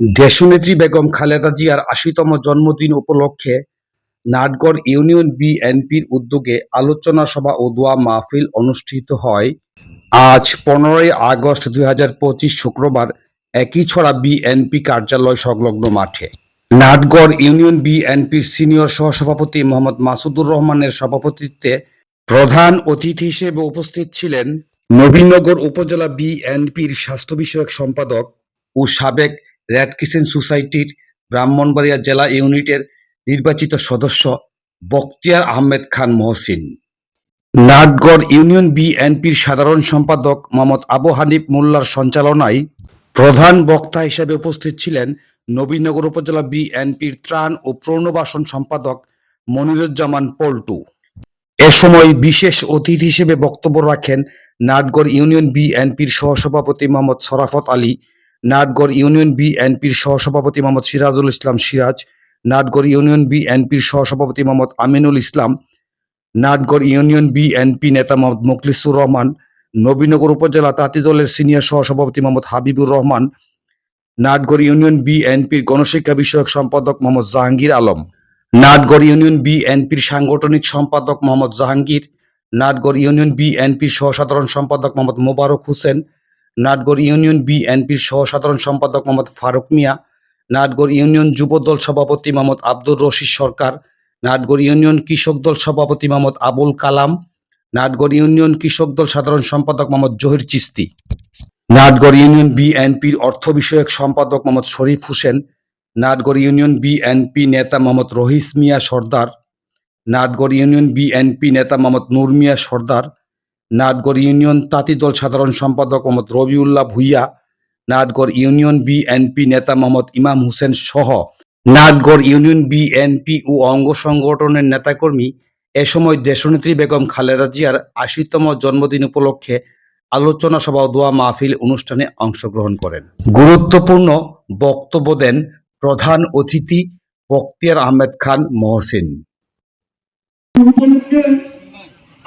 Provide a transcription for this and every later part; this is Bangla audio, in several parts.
দেশনেত্রী বেগম খালেদা জিয়ার আশিতম জন্মদিন উপলক্ষে নাটগড় ইউনিয়ন বিএনপির উদ্যোগে আলোচনা সভা ও দোয়া মাহফিল অনুষ্ঠিত হয়। আজ পনেরোই আগস্ট দুই হাজার পঁচিশ শুক্রবার একই ছড়া বিএনপি কার্যালয় সংলগ্ন মাঠে। নাটগড় ইউনিয়ন বিএনপির সিনিয়র সহসভাপতি মোহাম্মদ মাসুদুর রহমানের সভাপতিত্বে প্রধান অতিথি হিসেবে উপস্থিত ছিলেন নবীনগর উপজেলা বিএনপির স্বাস্থ্য বিষয়ক সম্পাদক ও সাবেক রেড ক্রিসেন্ট সোসাইটির ব্রাহ্মণবাড়িয়া জেলা ইউনিটের নির্বাচিত সদস্য বক্তিয়ার আহমেদ খান মহসিন। নাটগড় ইউনিয়ন বিএনপির সাধারণ সম্পাদক মোহাম্মদ আবু হানিফ মোল্লার সঞ্চালনায় প্রধান বক্তা হিসেবে উপস্থিত ছিলেন নবীনগর উপজেলা বিএনপির ত্রাণ ও পুনর্বাসন সম্পাদক মনিরুজ্জামান পল্টু। এ সময় বিশেষ অতিথি হিসেবে বক্তব্য রাখেন নাটগড় ইউনিয়ন বিএনপির সহসভাপতি মোহাম্মদ সরাফত আলী নাটগড় ইউনিয়ন বিএনপির সহসভাপতি মোহাম্মদ সিরাজুল ইসলাম সিরাজ, নাটগড় ইউনিয়ন বিএনপির সহসভাপতি মোহাম্মদ আমিনুল ইসলাম, নাটগড় ইউনিয়ন বিএনপি নেতা মোহাম্মদ মুখলিসুর রহমান, নবীনগর উপজেলা তাঁতি দলের সিনিয়র সহসভাপতি মোহাম্মদ হাবিবুর রহমান, নাটগড় ইউনিয়ন বিএনপির গণশিক্ষা বিষয়ক সম্পাদক মোহাম্মদ জাহাঙ্গীর আলম, নাটগড় ইউনিয়ন বিএনপির সাংগঠনিক সম্পাদক মোহাম্মদ জাহাঙ্গীর, নাটগড় ইউনিয়ন বিএনপির সহসাধারণ সম্পাদক মোহাম্মদ মোবারক হোসেন নাটগড় ইউনিয়ন বিএনপির সহসাধারণ সম্পাদক মোহাম্মদ ফারুক মিয়া, নাটগড় ইউনিয়ন যুবদল সভাপতি মোহাম্মদ আব্দুর রশিদ সরকার, নাটগড় ইউনিয়ন কৃষক দল সভাপতি মোহাম্মদ আবুল কালাম, নাটগড় ইউনিয়ন কৃষক দল সাধারণ সম্পাদক মোহাম্মদ জহির চিস্তি। নাটগড় ইউনিয়ন বিএনপির অর্থ বিষয়ক সম্পাদক মোহাম্মদ শরীফ হোসেন, নাটগড় ইউনিয়ন বিএনপি নেতা মোহাম্মদ রহিস মিয়া সর্দার, নাটগড় ইউনিয়ন বিএনপি নেতা মোহাম্মদ নূর মিয়া সর্দার নাটগড় ইউনিয়ন তাঁতি দল সাধারণ সম্পাদক মোহাম্মদ রবিউল্লাহ ভুইয়া, নাটগড় ইউনিয়ন বিএনপি নেতা মোহাম্মদ ইমাম হোসেন সহ নাটগড় ইউনিয়ন বিএনপি ও অঙ্গ সংগঠনের নেতাকর্মী এ সময় দেশনেত্রী বেগম খালেদা জিয়ার আশিতম জন্মদিন উপলক্ষে আলোচনা সভা দোয়া মাহফিল অনুষ্ঠানে অংশগ্রহণ করেন। গুরুত্বপূর্ণ বক্তব্য দেন প্রধান অতিথি বখতিয়ার আহমেদ খান মহসিন।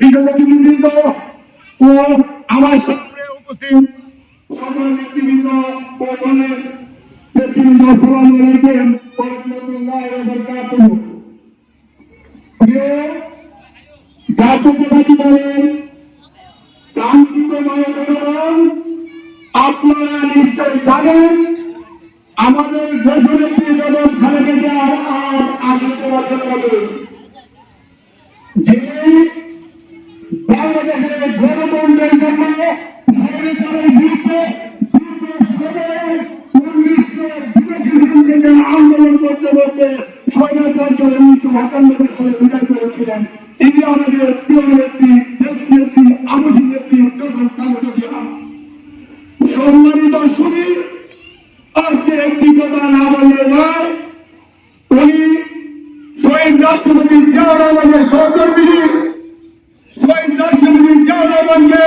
সকল বিশেষ ও আমার সামনে উপস্থিত সকল নেতৃবৃন্দ ও দলের নেতৃবৃন্দ আসসালামু আলাইকুম ওয়া রাহমাতুল্লাহি নিশ্চয় জানেন, আমাদের দেশনেত্রী বেগম খালেদা জিয়ার আর বাংলাদেশের গণতন্ত্রের জন্য আন্দোলন করতে করতে স্বৈরাচার দল উনিশশো সালে বিদায় করেছিলেন এটি আমাদের প্রিয় নেত্রী দেশ নেত্রী আবসী নেত্রী বেগম খালেদা জিয়া সম্মানিত শুনি আজকে একটি কথা না বললে নয় উনি শহীদ রাষ্ট্রপতি জিয়াউর রহমানের সহকর্মী শহীদ রাষ্ট্রপতি জিয়াউর রহমানকে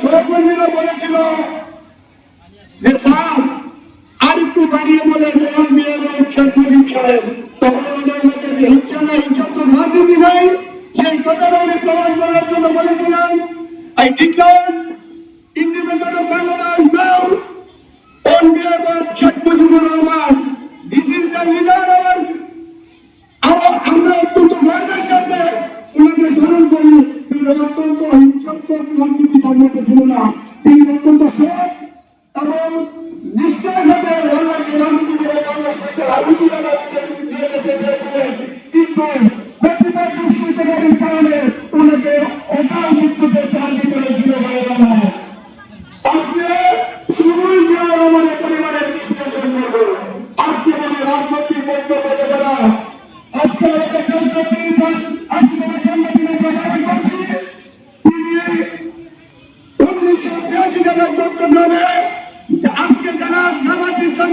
সহকর্মীরা বলেছিল যে, স্যার আর একটু বাড়িয়ে বলেন এমপি এবং শেখ যে হিংসা তো রাজনীতি নাই, সেই কথাটা বলেছিলেন I declare independent of Bangladesh now of Sheikh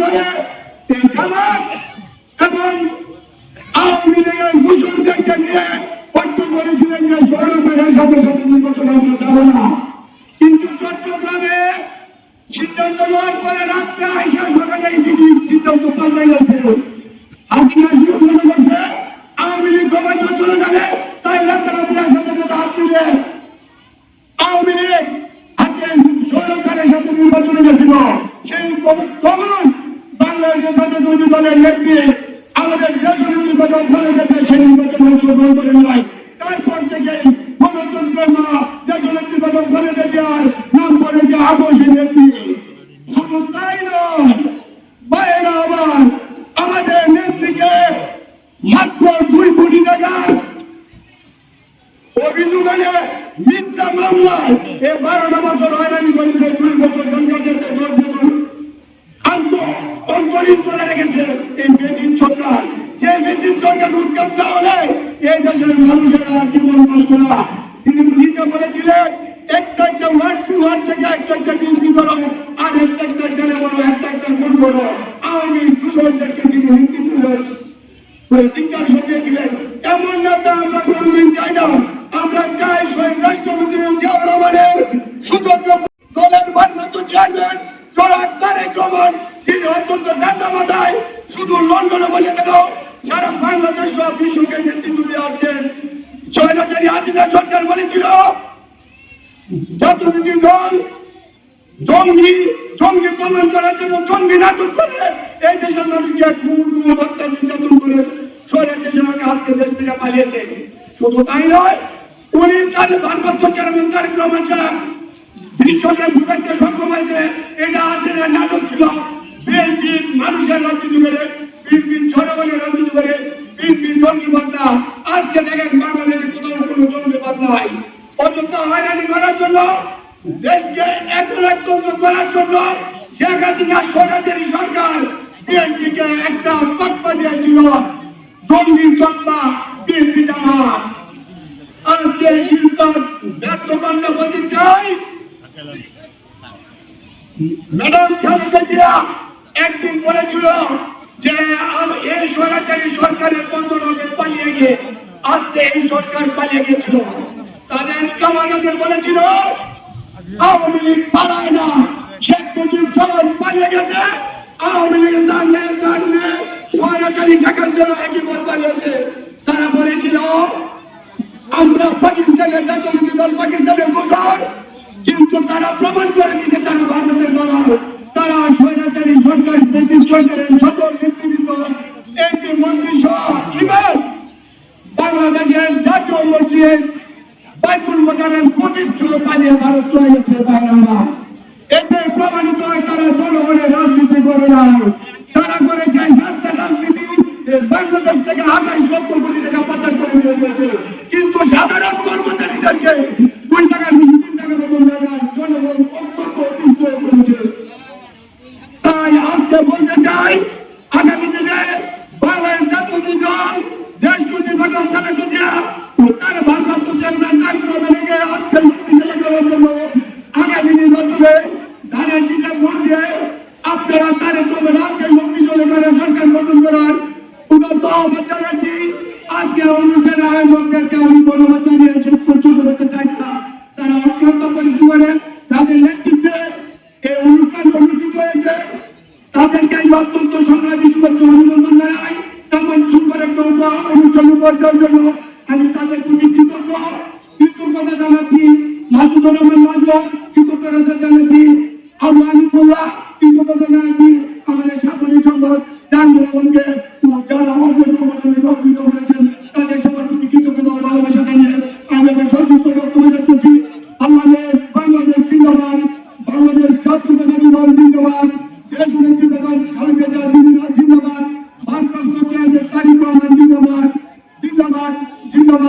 করে জামাত এবং আওয়ামী লীগের দূষণদেরকে নিয়ে ঐক্য করেছিলেন যে সরকারের সাথে সাথে নির্বাচন আমরা যাব না। কিন্তু চট্টগ্রামে সিদ্ধান্ত নেওয়ার পরে রাত্রে আইসা সকালে এই সিদ্ধান্ত পাল্টে গেছে। হাসিনা সিদ্ধান্ত করছে, আওয়ামী লীগ গভর্নমেন্ট চলে যাবে, তাই রাতারাতি একসাথে সাথে হাত মিলে দলের নেত্রী, আমাদের দেশের নির্বাচন ফলে গেছে, সেই নির্বাচন অংশগ্রহণ করে নয় তারপর থেকে গণতন্ত্রের মা দেশের নির্বাচন ফলে গেছে আর নাম করে যে আবশ্যী সরকার উৎখাত না হলে এই দেশের মানুষের আর জীবন বাঁচবে না তিনি নিজে বলেছিলেন, একটা একটা ওয়ার্ড টু ওয়ার্ড থেকে একটা একটা ডিউটি করো, আর একটা আমরা কোনোদিন চাই না। আমরা চাই শহীদ রাষ্ট্রপতি দল, জঙ্গি জঙ্গি প্রমাণ করার জন্য জঙ্গি নাটক করে এই দেশের মানুষকে খুন হত্যা, নির্যাতন করে স্বরাজ্যের সঙ্গে আজকে দেশ থেকে পালিয়েছে। শুধু তাই নয়, উনি তার ভারপ্রাপ্ত চেয়ারম্যান তারেক রহমান সাহেব বিশ্বকে বুঝাইতে সক্ষম হয়েছে। এটা আছে না, নাটক ছিল। বিএনপি মানুষের রাজনীতি করে বিএনপি জনগণের রাজনীতি করে বিএনপি জঙ্গিবাদ না আজকে দেখেন বাংলাদেশে কোথাও কোনো জঙ্গিবাদ নাই। অযোধ্যা হয়রানি করার জন্য দেশকে এখন করার জন্য শেখ হাসিনা স্বরাচারী সরকার বিএনপিকে একটা তৎপা দিয়েছিল। জঙ্গি তৎপা বিএনপি আজকে ব্যর্থ বলতে চাই। ম্যাডাম একদিন বলেছিল যে এই সরকারি সরকারের পতন হবে পালিয়ে গিয়ে আজকে এই সরকার পালিয়ে গেছিল। তাদের কামানাদের বলেছিল আওয়ামী লীগ পালায় না। শেখ মুজিব যখন পালিয়ে গেছে, আওয়ামী লীগের মেয়ে তার মেয়ে শেখার জন্য একই পথ পালিয়েছে। তারা বলেছিল, আমরা পাকিস্তানের জাতীয় দল পাকিস্তানের গোসর কিন্তু তারা প্রমাণ করে দিয়েছে তারা ভারতের দল তারা স্বৈরাচারী সরকার, ব্রিটিশ সরকারের সকল নেতৃবৃন্দ, এমপি, মন্ত্রী সহ ইভেন বাংলাদেশের জাতীয় মসজিদ বাইকুল মোদারের প্রদীপ ছিল পালিয়ে ভারত চলে গেছে বাংলা এতে প্রমাণিত হয় তারা জনগণের রাজনীতি করে নাই। তারা করেছে স্বার্থের রাজনীতি বাংলাদেশ থেকে আঠাশ লক্ষ কোটি পাচার করে নিয়ে গিয়েছে। কিন্তু সাধারণ কর্মচারীদেরকে দুই টাকার তিন টাকা বেতন দেয় নাই। জনগণ অত্যন্ত অতিষ্ঠ হয়ে পড়েছে। তাই আজকে বলতে চাই, আগামী দিনে বাংলাদেশ জাতীয় দল, দেশ দুটি বেগম খালেদা জিয়া ও তার ভারপ্রাপ্ত চেয়ারম্যান তারিক রহমানকে আজকে শক্তিশালী করার জন্য আগামী নির্বাচনে ধারে চিঠে ভোট দিয়ে আপনারা তারেক রহমান আজকে শক্তিশালী করে সরকার গঠন করার উদার্ত আহ্বান জানাচ্ছি আজকে অনুষ্ঠানে আয়োজকদেরকে আমি ধন্যবাদ জানিয়ে শেষ পর্যন্ত করতে চাই না। তারা অত্যন্ত পরিশ্রমে, তাদের নেতৃত্বে এই অনুষ্ঠান অনুষ্ঠিত হয়েছে। তাদেরকে আমি অত্যন্ত সংগ্রামী শুভেচ্ছা অভিনন্দন জানাই। তেমন সুন্দর একটা অনুষ্ঠান উপহার জন্য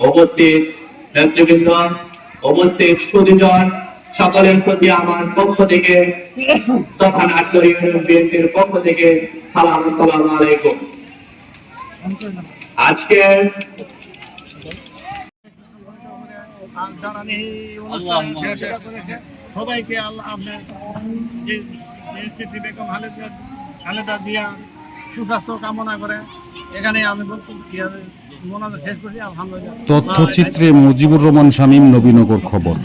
উপস্থিত নেতৃবৃন্দ উপস্থিত সুদীজন সকলের প্রতি আমার পক্ষ থেকে তথা নাটোর ইউনিয়ন বিএনপির পক্ষ থেকে সালাম আসসালামু আলাইকুম। আজকে সবাইকে আল্লাহ আপনার যে বেগম খালেদা খালেদা জিয়া সুস্বাস্থ্য কামনা করে এখানে আমি বক্তব্য তথ্যচিত্রে মুজিবুর রহমান শামীম নবীনগর খবর।